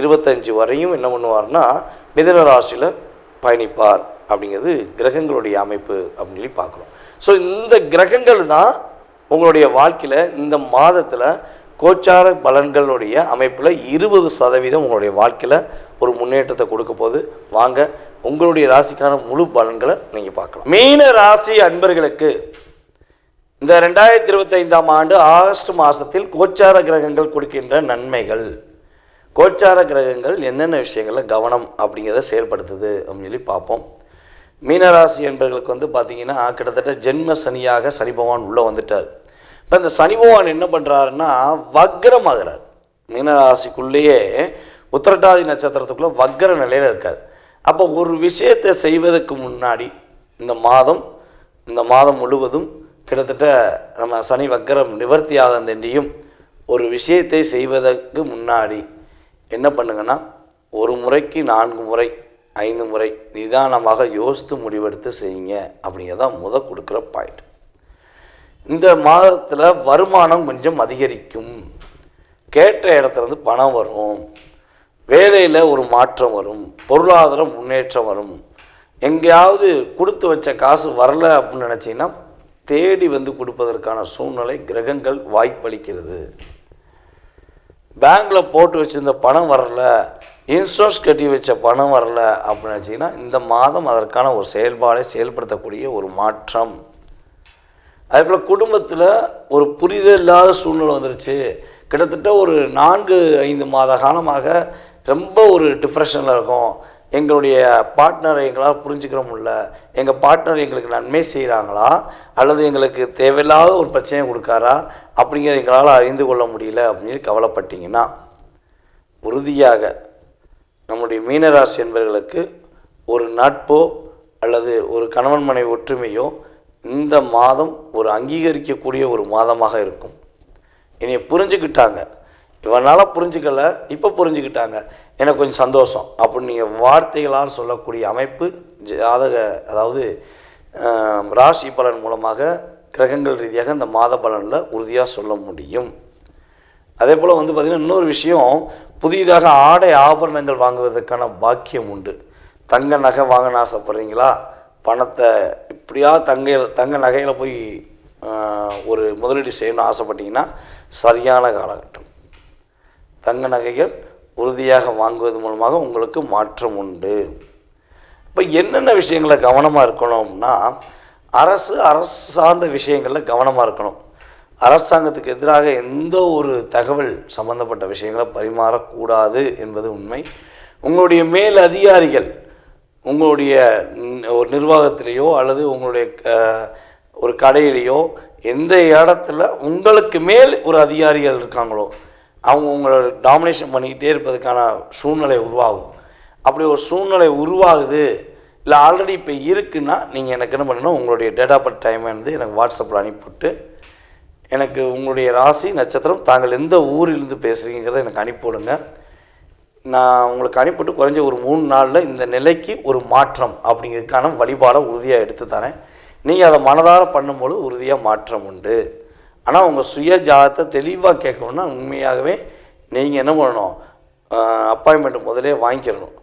இருபத்தஞ்சு வரையும் என்ன பண்ணுவார்னா மிதன ராசியில் பயணிப்பார் அப்படிங்கிறது கிரகங்களுடைய அமைப்பு அப்படின்னு சொல்லி பார்க்குறோம். ஸோ இந்த கிரகங்கள் தான் உங்களுடைய வாழ்க்கையில் இந்த மாதத்தில் கோச்சார பலன்களுடைய அமைப்பில் இருபது சதவீதம் உங்களுடைய வாழ்க்கையில் ஒரு முன்னேற்றத்தை கொடுக்க போது வாங்க உங்களுடைய ராசிக்கான முழு பலன்களை நீங்கள் பார்க்கலாம். மீன ராசி அன்பர்களுக்கு இந்த ரெண்டாயிரத்தி இருபத்தைந்தாம் ஆண்டு ஆகஸ்ட் மாதத்தில் கோச்சார கிரகங்கள் கொடுக்கின்ற நன்மைகள். கோச்சார கிரகங்கள் என்னென்ன விஷயங்களில் கவனம் அப்படிங்கிறத செயல்படுத்துது அப்படின்னு சொல்லி பார்ப்போம். மீனராசி என்பவர்களுக்கு வந்து பார்த்திங்கன்னா கிட்டத்தட்ட ஜென்ம சனியாக சனி பகவான் உள்ளே வந்துட்டார். இப்போ இந்த சனி பகவான் என்ன பண்ணுறாருன்னா வக்ரமாகிறார். மீனராசிக்குள்ளேயே உத்திரட்டாதி நட்சத்திரத்துக்குள்ளே வக்ர நிலையில் இருக்கார். அப்போ ஒரு விஷயத்தை செய்வதற்கு முன்னாடி இந்த மாதம் இந்த மாதம் முழுவதும் கிட்டத்தட்ட நம்ம சனி வக்கரம் நிவர்த்தி தண்டியும் ஒரு விஷயத்தை செய்வதற்கு முன்னாடி என்ன பண்ணுங்கன்னா ஒரு முறைக்கு நான்கு முறை ஐந்து முறை நிதானமாக யோசித்து முடிவெடுத்து செய்யுங்க அப்படிங்கிறதான் முத கொடுக்குற பாயிண்ட் இந்த மாதத்தில் வருமானம் கொஞ்சம் அதிகரிக்கும். கேட்ட இடத்துலேருந்து பணம் வரும். வேலையில் ஒரு மாற்றம் வரும். பொருளாதார முன்னேற்றம் வரும். எங்கேயாவது கொடுத்து வச்ச காசு வரல அப்படின்னு நினச்சிங்கன்னா தேடி வந்து கொடுப்பதற்கான சூழ்நிலை கிரகங்கள் வாய்ப்பளிக்கிறது. பேங்க்கில் போட்டு வச்சுருந்த பணம் வரல இன்சூரன்ஸ் கட்டி வச்ச பணம் வரல அப்படின்னு நினச்சிங்கன்னா இந்த மாதம் அதற்கான ஒரு செயல்பாடை செயல்படுத்தக்கூடிய ஒரு மாற்றம். அதே போல் குடும்பத்தில் ஒரு புரிதல் இல்லாத சூழ்நிலை வந்துருச்சு. கிட்டத்தட்ட ஒரு நான்கு ஐந்து மாத காலமாக ரொம்ப ஒரு டிப்ரெஷனில் இருக்கும். எங்களுடைய பார்ட்னரை எங்களால் புரிஞ்சுக்கிற முடியல. எங்கள் பார்ட்னர் எங்களுக்கு நன்மை செய்கிறாங்களா அல்லது எங்களுக்கு தேவையில்லாத ஒரு பிரச்சனையை கொடுக்காரா? அப்படிங்கிறத எங்களால் அறிந்து கொள்ள முடியல அப்படின்னு கவலைப்பட்டிங்கன்னா கவலைப்பட்டீங்கன்னா உறுதியாக நம்முடைய மீனராசி என்பவர்களுக்கு ஒரு நட்போ அல்லது ஒரு கணவன் மனைவி ஒற்றுமையோ இந்த மாதம் ஒரு அங்கீகரிக்கக்கூடிய ஒரு மாதமாக இருக்கும். என்னை புரிஞ்சுக்கிட்டாங்க. இவனால் புரிஞ்சுக்கல இப்போ புரிஞ்சுக்கிட்டாங்க. எனக்கு கொஞ்சம் சந்தோஷம். அப்படின்னு நீங்கள் வார்த்தைகளால் சொல்லக்கூடிய அமைப்பு ஜாதக அதாவது ராசி பலன் மூலமாக கிரகங்கள் ரீதியாக இந்த மாத பலனில் உறுதியாக சொல்ல முடியும். அதே போல் வந்து பார்த்திங்கன்னா இன்னொரு விஷயம் புதிதாக ஆடை ஆபரணங்கள் வாங்குவதற்கான பாக்கியம் உண்டு. தங்க நகை வாங்கணும்னு ஆசைப்பட்றீங்களா? பணத்தை இப்படியா தங்க தங்க நகையில் போய் ஒரு முதலீடு செய்யணும்னு ஆசைப்பட்டீங்கன்னா சரியான காலகட்டம். தங்க நகைகள் உறுதியாக வாங்குவது மூலமாக உங்களுக்கு மாற்றம் உண்டு. இப்போ என்னென்ன விஷயங்களை கவனமாக இருக்கணும்னா அரசு அரசு சார்ந்த விஷயங்களில் கவனமாக இருக்கணும். அரசாங்கத்துக்கு எதிராக எந்த ஒரு தகவல் சம்பந்தப்பட்ட விஷயங்களை பரிமாறக்கூடாது என்பது உண்மை. உங்களுடைய மேல் அதிகாரிகள் உங்களுடைய ஒரு நிர்வாகத்திலேயோ அல்லது உங்களுடைய ஒரு கடையிலேயோ எந்த இடத்துல உங்களுக்கு மேல் ஒரு அதிகாரிகள் இருக்காங்களோ அவங்க உங்களோட டாமினேஷன் பண்ணிக்கிட்டே இருப்பதுக்கான சூழ்நிலை உருவாகும். அப்படி ஒரு சூழ்நிலை உருவாகுது இல்லை ஆல்ரெடி இப்போ இருக்குன்னா நீங்கள் எனக்கு என்ன பண்ணணும் உங்களுடைய டேட் ஆஃப் பர்த் டைம் வந்து எனக்கு வாட்ஸ்அப்பில் அனுப்பிவிட்டு எனக்கு உங்களுடைய ராசி நட்சத்திரம் தாங்கள் எந்த ஊரிலிருந்து பேசுகிறீங்கிறத எனக்கு அனுப்பிவிடுங்க. நான் உங்களுக்கு அனுப்பிவிட்டு குறைஞ்ச ஒரு மூணு நாளில் இந்த நிலைக்கு ஒரு மாற்றம் அப்படிங்கிறதுக்கான வழிபாடை உறுதியாக எடுத்து தரேன். நீங்கள் அதை மனதார பண்ணும்பொழுது உறுதியாக மாற்றம் உண்டு. ஆனால் உங்கள் சுய ஜாதத்தை தெளிவாக கேட்கணுன்னா உண்மையாகவே நீங்கள் என்ன பண்ணணும்? அப்பாயின்மெண்ட் முதலே வாங்கிக்கிறணும்.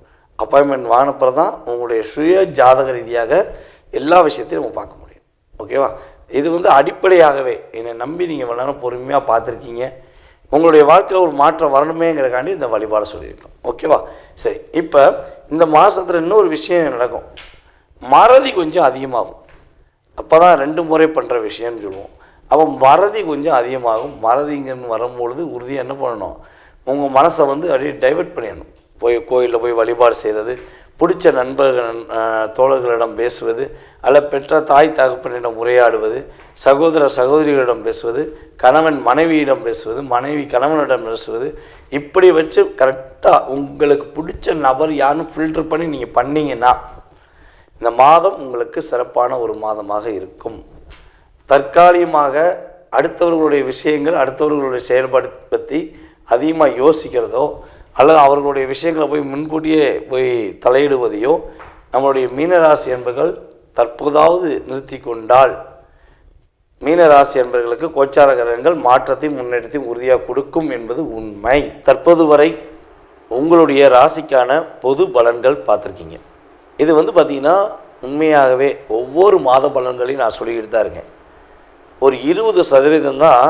அப்பாயின்மெண்ட் வாங்கினப்புறம் தான் உங்களுடைய சுய ஜாதக ரீதியாக எல்லா விஷயத்தையும் நம்ம பார்க்க முடியும். ஓகேவா இது வந்து அடிப்படையாகவே என்னை நம்பி நீங்கள் இவ்வளோ பொறுமையாக பார்த்துருக்கீங்க. உங்களுடைய வாழ்க்கையில் ஒரு மாற்றம் வரணுமேங்கிறக்காண்டி இந்த வழிபாடு சொல்லியிருக்கோம். ஓகேவா சரி இப்போ இந்த மாதத்தில் இன்னொரு விஷயம் நடக்கும். மறதி கொஞ்சம் அதிகமாகும். அப்போ தான் ரெண்டு முறை பண்ணுற விஷயம்னு சொல்லுவோம். அவன் மறதி கொஞ்சம் அதிகமாகும். மறதிங்கன்னு வரும்பொழுது உறுதியாக என்ன பண்ணணும்? உங்கள் மனசை வந்து அப்படியே டைவர்ட் பண்ணிடணும். போய் கோயிலில் போய் வழிபாடு செய்கிறது பிடிச்ச நண்பர்கள் தோழர்களிடம் பேசுவது அல்ல பெற்ற தாய் தகப்பனிடம் உரையாடுவது சகோதர சகோதரிகளிடம் பேசுவது கணவன் மனைவியிடம் பேசுவது மனைவி கணவனிடம் பேசுவது இப்படி வச்சு கரெக்டாக உங்களுக்கு பிடிச்ச நபர் யாருன்னு ஃபில்டர் பண்ணி நீங்கள் பண்ணிங்கன்னா இந்த மாதம் உங்களுக்கு சிறப்பான ஒரு மாதமாக இருக்கும். தற்காலிகமாக அடுத்தவர்களுடைய விஷயங்கள் அடுத்தவர்களுடைய செயல்பாடு பற்றி அதிகமாக யோசிக்கிறதோ அல்லது அவர்களுடைய விஷயங்களை போய் முன்கூட்டியே போய் தலையிடுவதையோ நம்மளுடைய மீனராசி என்பர்கள் தற்போதாவது நிறுத்தி கொண்டால் மீனராசி என்பர்களுக்கு கோச்சார கிரகங்கள் மாற்றத்தை முன்னெடுத்து உறுதியாக கொடுக்கும் என்பது உண்மை. தற்போது வரை உங்களுடைய ராசிக்கான பொது பலன்கள் பார்த்துருக்கீங்க. இது வந்து பார்த்திங்கன்னா உண்மையாகவே ஒவ்வொரு மாத பலன்களையும் நான் சொல்லிக்கிட்டு தான் இருக்கேன். ஒரு இருபது சதவீதம் தான்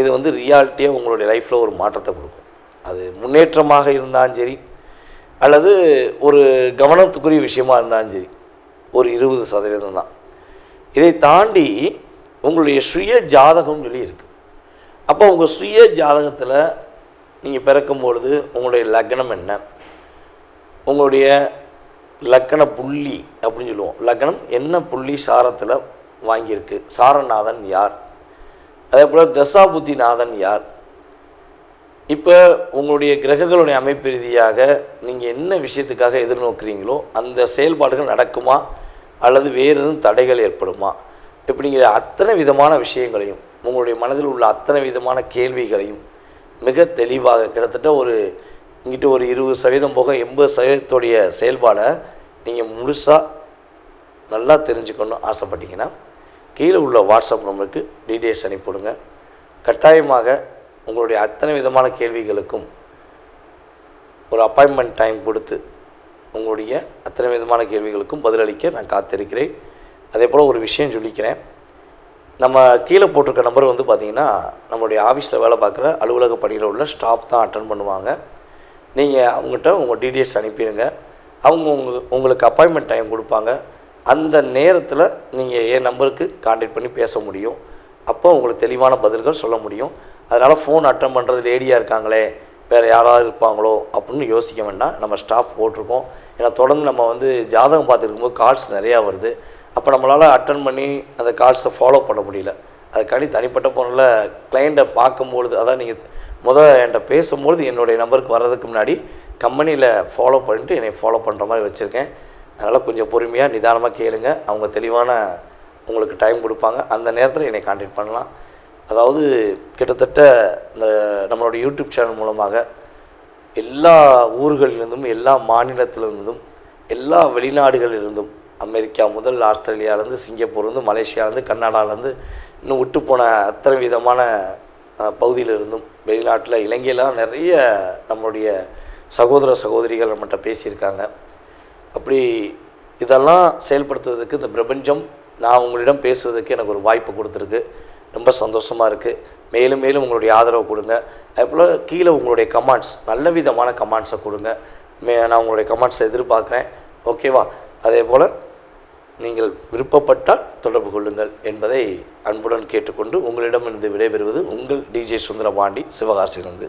இது வந்து ரியாலிட்டியாக உங்களுடைய லைஃப்பில் ஒரு மாற்றத்தை கொடுக்கும். அது முன்னேற்றமாக இருந்தாலும் சரி அல்லது ஒரு கவனத்துக்குரிய விஷயமாக இருந்தாலும் சரி ஒரு இருபது சதவீதம் தான். இதை தாண்டி உங்களுடைய சுய ஜாதகம்னு சொல்லி இருக்குது அப்போ உங்கள் சுய ஜாதகத்தில் நீங்கள் பிறக்கும் பொழுது உங்களுடைய லக்னம் என்ன? உங்களுடைய லக்கண புள்ளி அப்படின்னு சொல்லுவோம். லக்னம் என்ன புள்ளி சாரத்தில் வாங்கியிருக்கு. சாரநாதன் யார்? அதே போல் தசாபுத்திநாதன் யார்? இப்போ உங்களுடைய கிரகங்களுடைய அமைப்பு ரீதியாக நீங்கள் என்ன விஷயத்துக்காக எதிர்நோக்குறீங்களோ அந்த செயல்பாடுகள் நடக்குமா? அல்லது வேறு எதுவும் தடைகள் ஏற்படுமா? இப்படிங்கிற அத்தனை விதமான விஷயங்களையும் உங்களுடைய மனதில் உள்ள அத்தனை விதமான கேள்விகளையும் மிக தெளிவாக கிட்டத்தட்ட ஒரு இங்கிட்ட ஒரு இருபது சதவீதம் போக எண்பது சதவீதத்துடைய செயல்பாடை நீங்கள் முழுசாக நல்லா தெரிஞ்சுக்கணும்னு ஆசைப்பட்டீங்கன்னா கீழே உள்ள வாட்ஸ்அப் நம்பருக்கு டீட்டெயில்ஸ் அனுப்பிவிடுங்க. கட்டாயமாக உங்களுடைய அத்தனை விதமான கேள்விகளுக்கும் ஒரு அப்பாயின்மெண்ட் டைம் கொடுத்து உங்களுடைய அத்தனை விதமான கேள்விகளுக்கும் பதிலளிக்க நான் காத்திருக்கிறேன். அதே போல் ஒரு விஷயம் சொல்லிக்கிறேன். நம்ம கீழே போட்டிருக்க நம்பர் வந்து பார்த்திங்கன்னா நம்மளுடைய ஆஃபீஸில் வேலை பார்க்குற அலுவலக பணியில் உள்ள ஸ்டாஃப் தான் அட்டன் பண்ணுவாங்க. நீங்கள் அவங்ககிட்ட உங்கள் டீட்டெயில்ஸ் அனுப்பிடுங்க. அவங்க உங்க உங்களுக்கு அப்பாயின்மெண்ட் டைம் கொடுப்பாங்க. அந்த நேரத்தில் நீங்கள் என் நம்பருக்கு காண்டாக்ட் பண்ணி பேச முடியும். அப்போ உங்களுக்கு தெளிவான பதில்கள் சொல்ல முடியும். அதனால் ஃபோன் அட்டன் பண்ணுறது லேடியாக இருக்காங்களே வேறு யாராவது இருப்பாங்களோ அப்படின்னு யோசிக்க வேண்டாம். நம்ம ஸ்டாஃப் போட்டிருக்கோம். ஏன்னா தொடர்ந்து நம்ம வந்து ஜாதகம் பார்த்துருக்கும்போது கால்ஸ் நிறையா வருது. அப்போ நம்மளால் அட்டன் பண்ணி அந்த கால்ஸை ஃபாலோ பண்ண முடியல. அதுக்காண்டி தனிப்பட்ட போனில் கிளைண்ட்டை பார்க்கும்பொழுது அதான் நீங்கள் முதல் என்கிட்ட பேசும்பொழுது என்னுடைய நம்பருக்கு வர்றதுக்கு முன்னாடி கம்பெனியில் ஃபாலோ பண்ணிட்டு என்னை ஃபாலோ பண்ணுற மாதிரி வச்சுருக்கேன். அதனால் கொஞ்சம் பொறுமையாக நிதானமாக கேளுங்க. அவங்க தெளிவான உங்களுக்கு டைம் கொடுப்பாங்க. அந்த நேரத்தில் என்னை கான்டாக்ட் பண்ணலாம். அதாவது கிட்டத்தட்ட இந்த நம்மளோட யூடியூப் சேனல் மூலமாக எல்லா ஊர்களிலிருந்தும் எல்லா மாநிலத்திலிருந்தும் எல்லா வெளிநாடுகளிலிருந்தும் அமெரிக்கா முதல் ஆஸ்திரேலியாவிலேருந்து சிங்கப்பூர்லேருந்து மலேசியாவிலேருந்து கர்நாடகாவிலேருந்து இன்னும் விட்டு போன அத்தனை விதமான பகுதியிலிருந்தும் வெளிநாட்டில் இலங்கையிலாம் நிறைய நம்மளுடைய சகோதர சகோதரிகள் நம்மகிட்ட பேசியிருக்காங்க. அப்படி இதெல்லாம் செயல்படுத்துவதற்கு இந்த பிரபஞ்சம் நான் உங்களிடம் பேசுவதற்கு எனக்கு ஒரு வாய்ப்பு கொடுத்துருக்கு. ரொம்ப சந்தோஷமாக இருக்குது மேலும் மேலும் உங்களுடைய ஆதரவு கொடுங்க. அதுபோல் கீழே உங்களுடைய கமெண்ட்ஸ் நல்ல விதமான கமெண்ட்ஸை கொடுங்க. மே நான் உங்களுடைய கமெண்ட்ஸை எதிர்பார்க்குறேன். ஓகேவா அதே போல் நீங்கள் விருப்பப்பட்டால் தொடர்பு கொள்ளுங்கள் என்பதை அன்புடன் கேட்டுக்கொண்டு உங்களிடமிருந்து விடைபெறுவது உங்கள் டிஜே சுந்தரபாண்டி சிவகாசியிலிருந்து.